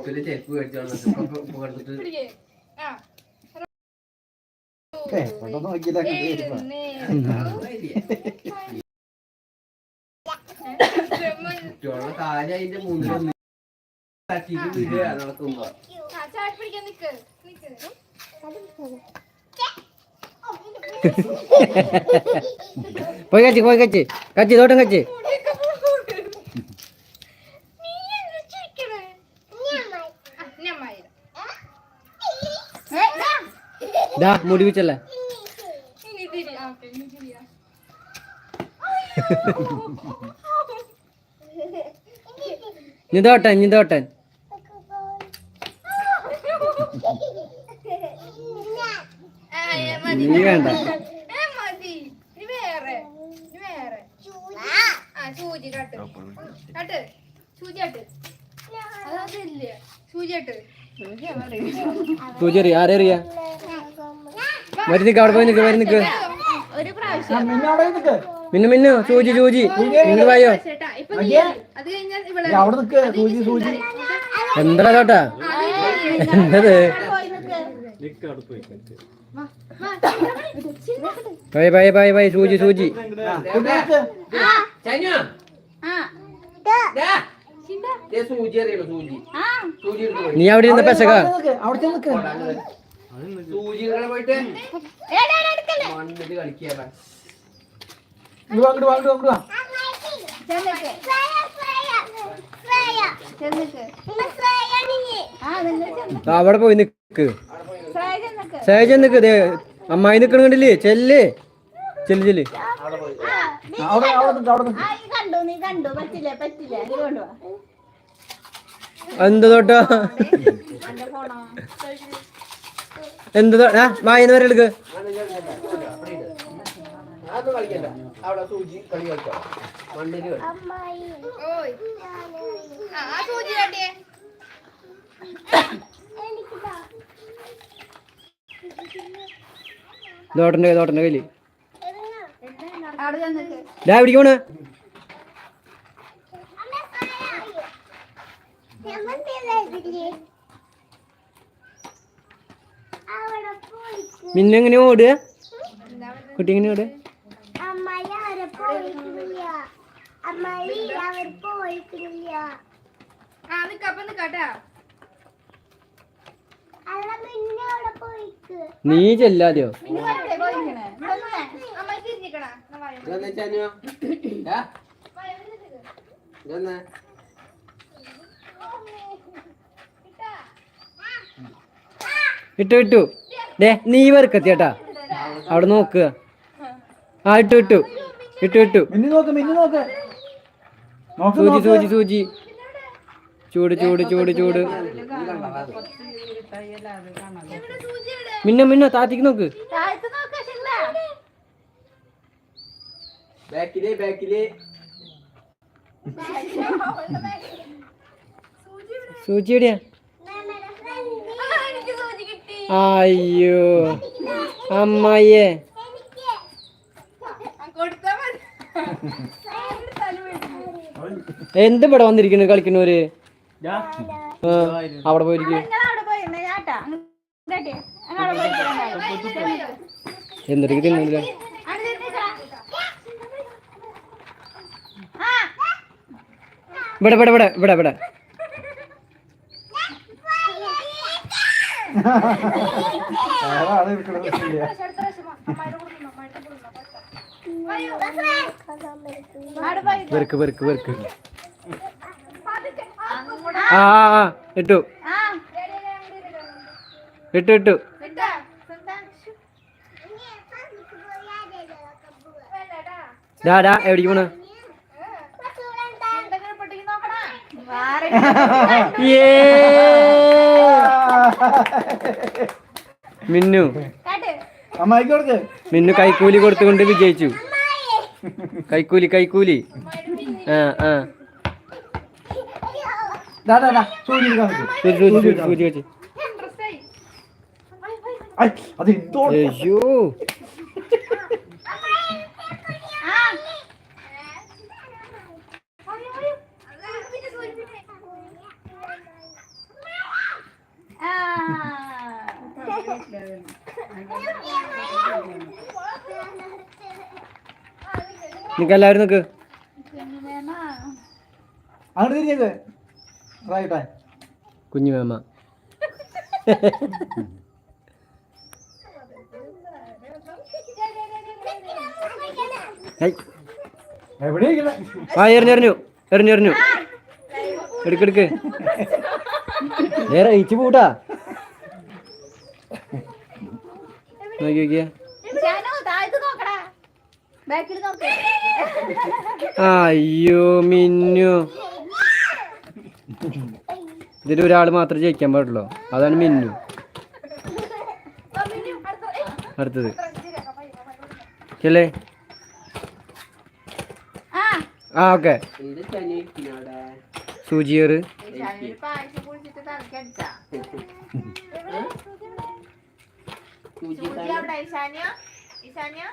ഷോപ്പിൽ ചെരുപ്പ് മേടിച്ചോണ്ടിട്ട്. കുട്ടികളുടെ കാൽ അതിന്റെ മുന്നിലൊന്നും തട്ടിയിട്ട് വീഴുക നടക്കുമ്പോ. ആ, ചാടി പിടിക്കാൻ നിക്ക്. നിക്ക്. പോയി കച്ചി പോയി കച്ചി. കച്ചി തോട്ടം കച്ചി. ഇനി തോട്ടൻ ആ, ഏ, മതി. നീ വേണ്ട സൂചി കട്ട്. കട്ട്. സൂചി കട്ട്. അതതില്ല. സൂചി കട്ട്. സൂചി ആരറിയാ വരി നിക്ക് അവിടെ പോയി നിക്ക് വരി നിൽക്ക് മിന്നു മിന്നു സൂചി സൂചി. നിങ്ങൾ നിൽക്ക് എന്താ തോട്ടാ എന്തത്? പയ പയ പയ പയ സൂചി സൂചി. നീ അവിടെ ഇരുന്ന പെസക അവിടെ പോയിട്ട്. മണ്ണിട്ട്. അവിടെ പോയി നിക്ക്. സേജ നിക്ക് ദേ അമ്മായി നിക്കണ കണ്ടില്ലേ? ചെല്ല്. ചെല്ല് ചെല്ല്. എന്ത് തോട്ടാ? എന്ത് വായന വരെ എടുക്ക്. അതൊന്നും കളിക്കണ്ട അവിടെ സൂചി കളി കളിക്കാം മണ്ണിൽ കളി ഓയ് ആ ആ സൂചി കാട്ടിയേ തോട്ടന്റെ തോട്ടന്റെ കയ്യിൽ അവിടെ ചെന്നിട്ട് ഡാ പിടിക്കോണ് മിന്നു എങ്ങനെ ഓടുക കുട്ടി എങ്ങനെ ഓടുക പോയിക്ക്? നീ ചെല്ലാതെയോ? ഇട്ടു ഇട്ടു ഡേ നീ വെറുക്കെത്തിയേട്ടാ അവിടെ നോക്കുക ആ ഇട്ടു ഇട്ടു. ഇട്ടു ഇട്ടു. മിന്നു നോക്ക് മിന്നു നോക്ക്. നോക്ക് സൂചി സൂചി സൂചി. ചൂട് ചൂട് ചൂട് ചൂട്. മിന്ന മിന്ന താത്തിക്ക് നോക്ക്. സൂചിയുടെയാ ബാക്കിൽ ബാക്കിൽ. സൂചി എവിടെയാ? അയ്യോ അമ്മായിയെ. എന്ത് ഇവിടെ വന്നിരിക്കുന്നു കളിക്കുന്നവര്? അവിടെ പോയിരിക്കും. എന്തൊക്കെ തിന്നില്ല ഇവിടെ ഇവിടെ ഇവിടെ ഇവിടെ ഇവിടെ. വെറുക്ക് വെറുക്ക് വെറുക്ക് ആ ആ ഇട്ടു ഇട്ടു ഇട്ടു ഡാ ഡാ എവിടേക്ക് പോണ എന്തെങ്കിലും പൊട്ടിക്ക് നോക്കണാ ഏ മിന്നു. അമ്മായിക്ക് കൊടുക്ക്. മിന്നു കൈക്കൂലി കൊടുത്തുകൊണ്ട് വിജയിച്ചു. കൈക്കൂലി കൈക്കൂലി. ആ ആ. ദാ ദാ ദാ സൂചി എടുക്കാൻ നിൽക്ക്. സൂചി സൂചി സൂചി സൂചി വെച്ച് ഡ്രസ്സായി ഐ, അത് ഇതോ നിനക്ക് എല്ലാവരും നിക്ക്. അങ്ങോട്ട് തിരിഞ്ഞേക്ക് കുഞ്ഞു മേമ ആ എറിഞ്ഞു എറിഞ്ഞു എറിഞ്ഞു എറിഞ്ഞു. എടുക്കെടുക്ക് ഏറെ ഇച്ചു പൂട്ടാ നോക്കി നോക്കിയാ. അയ്യോ മിന്നു. ഇതിൽ ഒരാൾ മാത്രമേ ജയിക്കാൻ പാടുള്ളൂ. അതാണ് മിന്നു. അടുത്തത്. അല്ലേ ആ. ആ ഓക്കെ. സൂചിയറ് സൂചി അവിടെ ഈശാന്യ? ഈശാന്യ?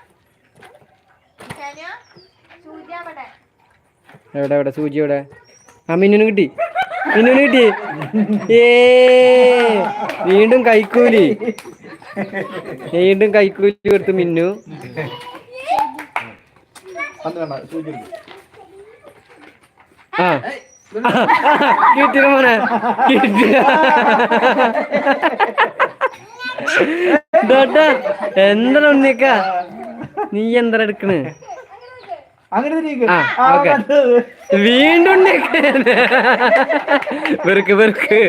എവിടെ എവിടെ? സൂചി എവിടെ? ആ മിന്നുന് കിട്ടി. മിന്നുന് കിട്ടി. ഏ വീണ്ടും കൈക്കൂലി. വീണ്ടും കൈക്കൂലി കൊടുത്തു മിന്നു. ആ. കിട്ടിയ മോനെ? കിട്ടിയ? എന്താ ഉണ്ണിക്ക നീ എന്താ എടുക്കണ് അങ്ങനെ തിരിഞ്ഞേക്ക് ആ, ആ, ഓക്കേ. കണ്ടത്. വീണ്ടും വെറുക്ക് വെറുക്ക്.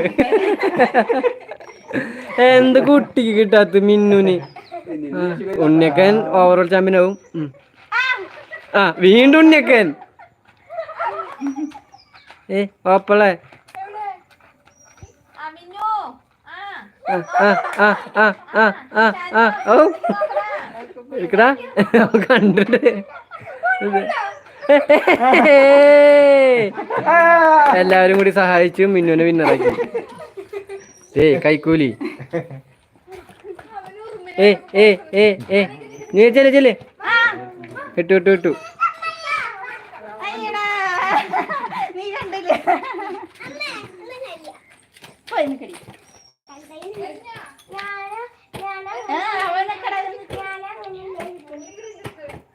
എന്ത് കുട്ടിക്ക് കിട്ടാത്ത മിന്നുനി? ഉണ്ണിയക്കൻ ഓവറോൾ ചാമ്പ്യൻ ആവും. ആ വീണ്ടും ഉണ്ണിയക്കൻ. ഏ ഓപ്പളെ അമിനു ആ ആ ആ ആ ആ ആ ആ ഓ കണ്ടിട്ട്. എല്ലാവരും കൂടി സഹായിച്ചു. മിന്നുവിനെ വിന്നറാക്കി ഏയ് കൈക്കൂലി. ഏ ഏ ഏ ഏ. നീ ചെല്ലേ ചെല്ലേ. ഇട്ടു ഇട്ടു ഇട്ടു. നീ കണ്ടില്ലേ പോയി നിക്കടി ആ, അവൻ നിക്കടാ, ഇത് നിക്ക്.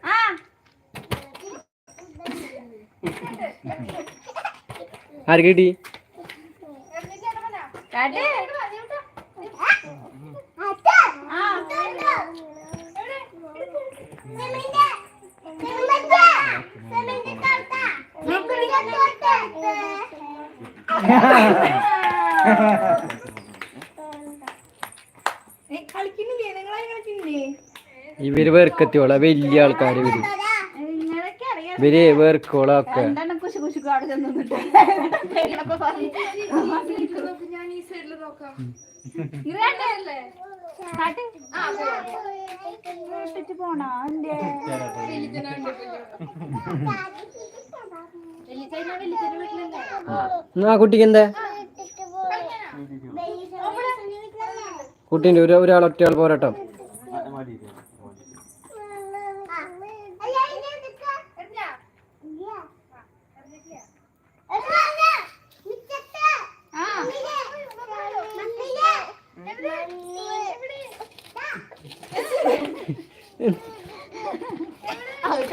ആ ആർക്ക് കിട്ടി? ഇവർ വേർക്കെത്തിയോളാ വലിയ ആൾക്കാര് ഇവർ. ഇവർ വേർക്കോളാ അവിടെ ചെന്നിട്ട് ഞാൻ ഈ സൈഡിൽ നോക്കാം ആ. ഇട്ടിട്ട് പോണോ? കുട്ടിക്ക് എന്താ? കുട്ടീന്റെ ഒരു ഒരാൾ ഒറ്റയാൾ പോരാട്ടോ എറിഞ്ഞാ? ആ അത് കണ്ടില്ലേ എവിടെ മണ്ണിലോ മണ്ണിലോ എവിടെ സൂചി എവിടെ?